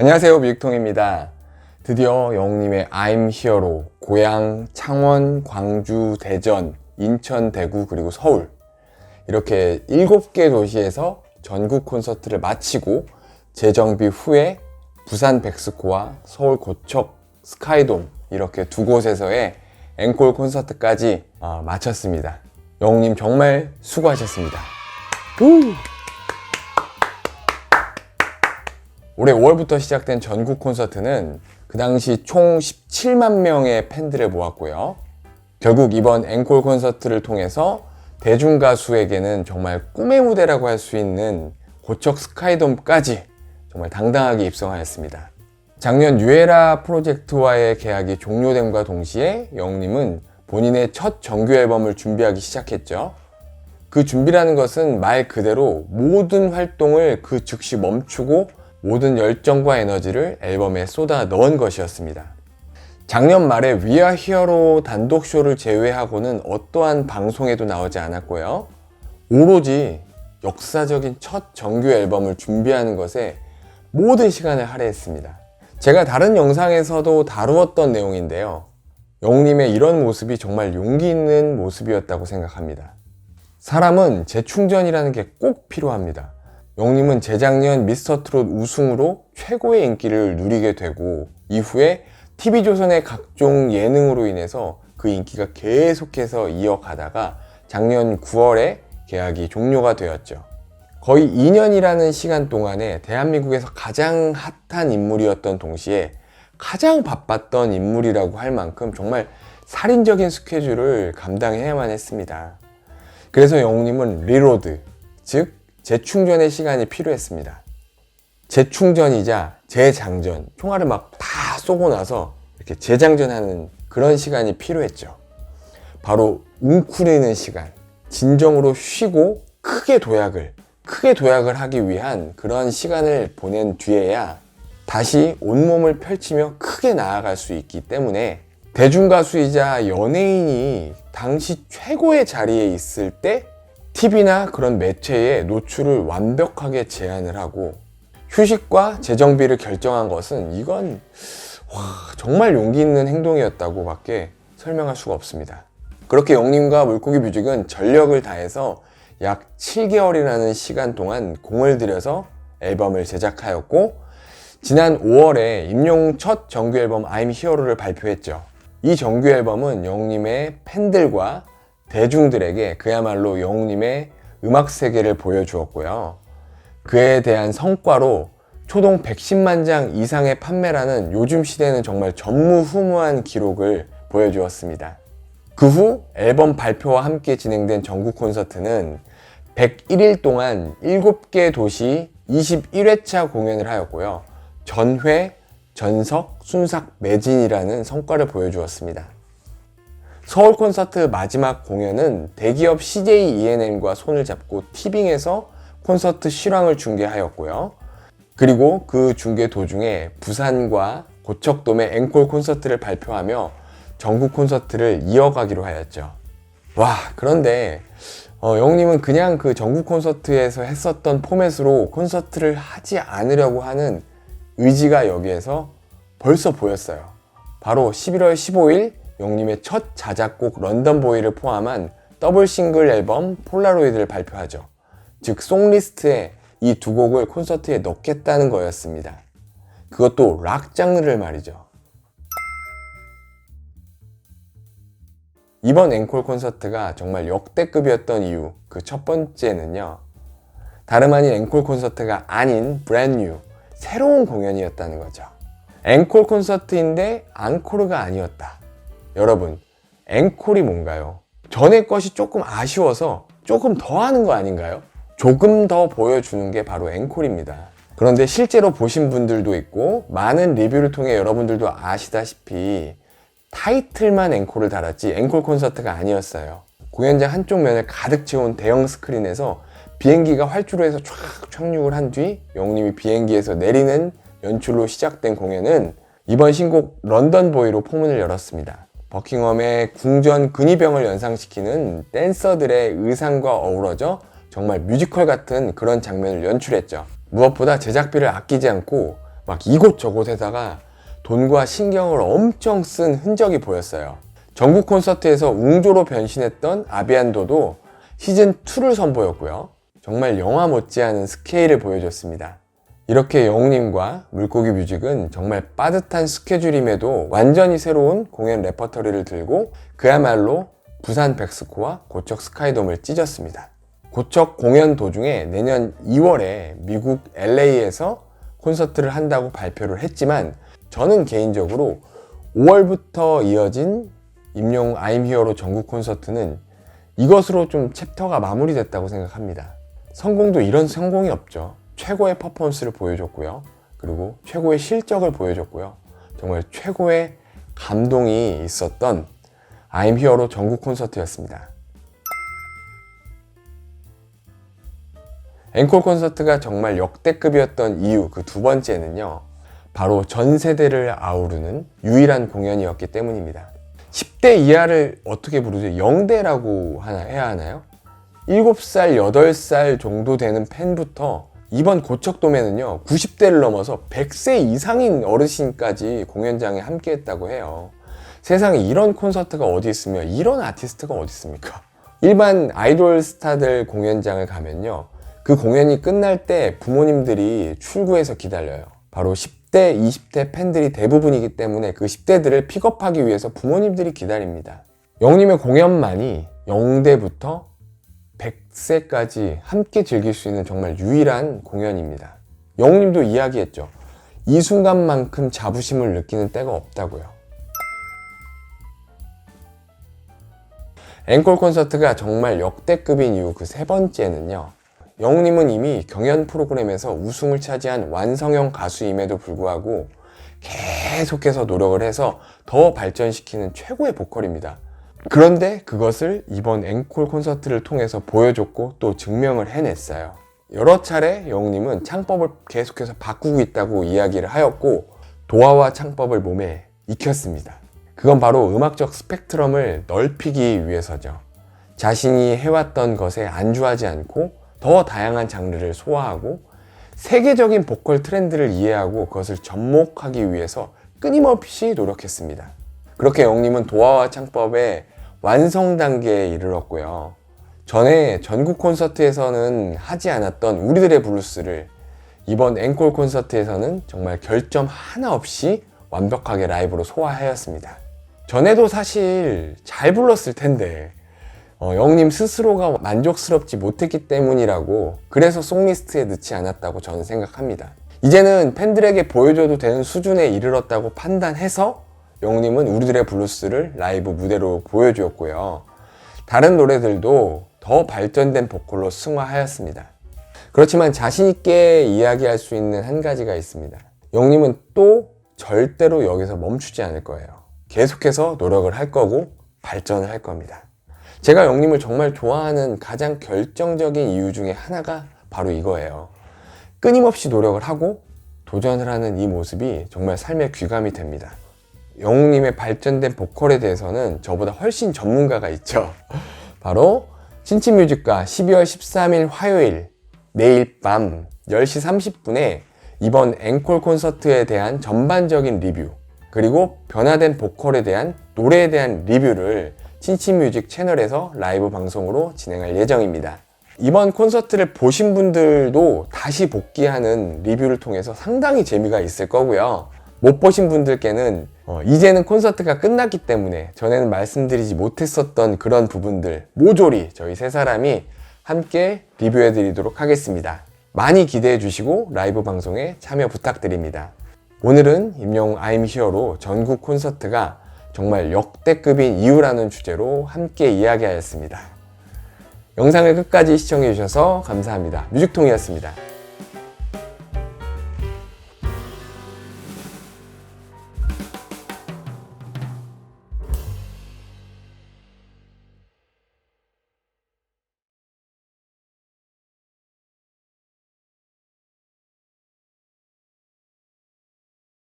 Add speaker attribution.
Speaker 1: 안녕하세요 미육통입니다. 드디어 영웅님의 I'm Here로 고향 창원, 광주, 대전, 인천, 대구 그리고 서울 이렇게 7개 도시에서 전국 콘서트를 마치고 재정비 후에 부산 백스코와 서울 고척 스카이돔 이렇게 두 곳에서의 앵콜 콘서트까지 아, 마쳤습니다. 영웅님 정말 수고하셨습니다. 우! 올해 5월부터 시작된 전국 콘서트는 그 당시 총 17만 명의 팬들을 모았고요. 결국 이번 앵콜 콘서트를 통해서 대중 가수에게는 정말 꿈의 무대라고 할 수 있는 고척 스카이돔까지 정말 당당하게 입성하였습니다. 작년 유에라 프로젝트와의 계약이 종료됨과 동시에 영웅님은 본인의 첫 정규 앨범을 준비하기 시작했죠. 그 준비라는 것은 말 그대로 모든 활동을 그 즉시 멈추고 모든 열정과 에너지를 앨범에 쏟아 넣은 것이었습니다. 작년 말에 위아 히어로 단독 쇼를 제외하고는 어떠한 방송에도 나오지 않았고요. 오로지 역사적인 첫 정규 앨범을 준비하는 것에 모든 시간을 할애했습니다. 제가 다른 영상에서도 다루었던 내용인데요. 영웅님의 이런 모습이 정말 용기 있는 모습이었다고 생각합니다. 사람은 재충전이라는 게 꼭 필요합니다. 영님은 재작년 미스터 트롯 우승으로 최고의 인기를 누리게 되고 이후에 TV조선의 각종 예능으로 인해서 그 인기가 계속해서 이어가다가 작년 9월에 계약이 종료가 되었죠. 거의 2년이라는 시간 동안에 대한민국에서 가장 핫한 인물이었던 동시에 가장 바빴던 인물이라고 할 만큼 정말 살인적인 스케줄을 감당해야만 했습니다. 그래서 영웅님은 리로드, 즉 재충전의 시간이 필요했습니다. 재충전이자 재장전, 총알을 막 다 쏘고 나서 이렇게 재장전하는 그런 시간이 필요했죠. 바로 웅크리는 시간, 진정으로 쉬고 크게 도약을, 크게 도약을 하기 위한 그런 시간을 보낸 뒤에야 다시 온몸을 펼치며 크게 나아갈 수 있기 때문에 대중가수이자 연예인이 당시 최고의 자리에 있을 때 TV나 그런 매체에 노출을 완벽하게 제한을 하고 휴식과 재정비를 결정한 것은 이건 와, 정말 용기 있는 행동이었다고 밖에 설명할 수가 없습니다. 그렇게 영님과 물고기 뮤직은 전력을 다해서 약 7개월이라는 시간 동안 공을 들여서 앨범을 제작하였고 지난 5월에 임용 첫 정규 앨범 I'm Hero를 발표했죠. 이 정규 앨범은 영님의 팬들과 대중들에게 그야말로 영웅님의 음악 세계를 보여주었고요. 그에 대한 성과로 초동 110만 장 이상의 판매라는 요즘 시대는 정말 전무후무한 기록을 보여주었습니다. 그 후 앨범 발표와 함께 진행된 전국 콘서트는 101일 동안 7개 도시 21회차 공연을 하였고요. 전회, 전석, 순삭, 매진이라는 성과를 보여주었습니다. 서울 콘서트 마지막 공연은 대기업 CJ ENM과 손을 잡고 티빙에서 콘서트 실황을 중계하였고요. 그리고 그 중계 도중에 부산과 고척돔의 앵콜 콘서트를 발표하며 전국 콘서트를 이어가기로 하였죠. 와, 그런데 어, 영님은 그냥 그 전국 콘서트에서 했었던 포맷으로 콘서트를 하지 않으려고 하는 의지가 여기에서 벌써 보였어요. 바로 11월 15일 영님의 첫 자작곡 런던보이를 포함한 더블 싱글 앨범 폴라로이드를 발표하죠. 즉 송리스트에 이 두 곡을 콘서트에 넣겠다는 거였습니다. 그것도 락 장르를 말이죠. 이번 앵콜 콘서트가 정말 역대급이었던 이유 그 첫 번째는요. 다름 아닌 앵콜 콘서트가 아닌 브랜뉴 새로운 공연이었다는 거죠. 앵콜 콘서트인데 앙코르가 아니었다. 여러분, 앵콜이 뭔가요? 전에 것이 조금 아쉬워서 조금 더 하는 거 아닌가요? 조금 더 보여주는 게 바로 앵콜입니다. 그런데 실제로 보신 분들도 있고, 많은 리뷰를 통해 여러분들도 아시다시피 타이틀만 앵콜을 달았지 앵콜 콘서트가 아니었어요. 공연장 한쪽 면을 가득 채운 대형 스크린에서 비행기가 활주로에서 쫙 착륙을 한 뒤 영웅님이 비행기에서 내리는 연출로 시작된 공연은 이번 신곡 런던 보이로 포문을 열었습니다. 버킹엄의 궁전 근위병을 연상시키는 댄서들의 의상과 어우러져 정말 뮤지컬 같은 그런 장면을 연출했죠. 무엇보다 제작비를 아끼지 않고 막 이곳 저곳에다가 돈과 신경을 엄청 쓴 흔적이 보였어요. 전국 콘서트에서 웅조로 변신했던 아비안도도 시즌2를 선보였고요. 정말 영화 못지않은 스케일을 보여줬습니다. 이렇게 영웅님과 물고기 뮤직은 정말 빠듯한 스케줄임에도 완전히 새로운 공연 레퍼토리를 들고 그야말로 부산 백스코와 고척 스카이돔을 찢었습니다. 고척 공연 도중에 내년 2월에 미국 LA에서 콘서트를 한다고 발표를 했지만 저는 개인적으로 5월부터 이어진 임영웅 아임 히어로 전국 콘서트는 이것으로 좀 챕터가 마무리됐다고 생각합니다. 성공도 이런 성공이 없죠. 최고의 퍼포먼스를 보여줬고요. 그리고 최고의 실적을 보여줬고요. 정말 최고의 감동이 있었던 아임 히어로 전국 콘서트였습니다. 앵콜 콘서트가 정말 역대급이었던 이유 그 두 번째는요. 바로 전 세대를 아우르는 유일한 공연이었기 때문입니다. 10대 이하를 어떻게 부르죠? 영대라고 하나 해야 하나요? 7살, 8살 정도 되는 팬부터 이번 고척돔에는요 90대를 넘어서 100세 이상인 어르신까지 공연장에 함께 했다고 해요. 세상에 이런 콘서트가 어디 있으며 이런 아티스트가 어디 있습니까? 일반 아이돌 스타들 공연장을 가면요 그 공연이 끝날 때 부모님들이 출구해서 기다려요. 바로 10대, 20대 팬들이 대부분이기 때문에 그 10대들을 픽업하기 위해서 부모님들이 기다립니다. 영님의 공연만이 0대부터 100세까지 함께 즐길 수 있는 정말 유일한 공연입니다. 영웅님도 이야기했죠. 이 순간만큼 자부심을 느끼는 때가 없다고요. 앵콜 콘서트가 정말 역대급인 이유 그 세 번째는요. 영웅님은 이미 경연 프로그램에서 우승을 차지한 완성형 가수임에도 불구하고 계속해서 노력을 해서 더 발전시키는 최고의 보컬입니다. 그런데 그것을 이번 앵콜 콘서트를 통해서 보여줬고 또 증명을 해냈어요. 여러 차례 영웅님은 창법을 계속해서 바꾸고 있다고 이야기를 하였고 도화와 창법을 몸에 익혔습니다. 그건 바로 음악적 스펙트럼을 넓히기 위해서죠. 자신이 해왔던 것에 안주하지 않고 더 다양한 장르를 소화하고 세계적인 보컬 트렌드를 이해하고 그것을 접목하기 위해서 끊임없이 노력했습니다. 그렇게 영님은 도화와 창법의 완성 단계에 이르렀고요. 전에 전국 콘서트에서는 하지 않았던 우리들의 블루스를 이번 앵콜 콘서트에서는 정말 결점 하나 없이 완벽하게 라이브로 소화하였습니다. 전에도 사실 잘 불렀을 텐데 어, 영님 스스로가 만족스럽지 못했기 때문이라고 그래서 송리스트에 넣지 않았다고 저는 생각합니다. 이제는 팬들에게 보여줘도 되는 수준에 이르렀다고 판단해서 영님은 우리들의 블루스를 라이브 무대로 보여주었고요. 다른 노래들도 더 발전된 보컬로 승화하였습니다. 그렇지만 자신있게 이야기할 수 있는 한 가지가 있습니다. 영님은 또 절대로 여기서 멈추지 않을 거예요. 계속해서 노력을 할 거고 발전을 할 겁니다. 제가 영님을 정말 좋아하는 가장 결정적인 이유 중에 하나가 바로 이거예요. 끊임없이 노력을 하고 도전을 하는 이 모습이 정말 삶의 귀감이 됩니다. 영웅님의 발전된 보컬에 대해서는 저보다 훨씬 전문가가 있죠. 바로 친친뮤직과 12월 13일 화요일 내일 밤 10시 30분에 이번 앵콜 콘서트에 대한 전반적인 리뷰 그리고 변화된 보컬에 대한 노래에 대한 리뷰를 친친뮤직 채널에서 라이브 방송으로 진행할 예정입니다. 이번 콘서트를 보신 분들도 다시 복귀하는 리뷰를 통해서 상당히 재미가 있을 거고요. 못 보신 분들께는 어, 이제는 콘서트가 끝났기 때문에 전에는 말씀드리지 못했었던 그런 부분들 모조리 저희 세 사람이 함께 리뷰해 드리도록 하겠습니다. 많이 기대해 주시고 라이브 방송에 참여 부탁드립니다. 오늘은 임영웅 아임 히어로 전국 콘서트가 정말 역대급인 이유라는 주제로 함께 이야기하였습니다. 영상을 끝까지 시청해 주셔서 감사합니다. 뮤직통이었습니다.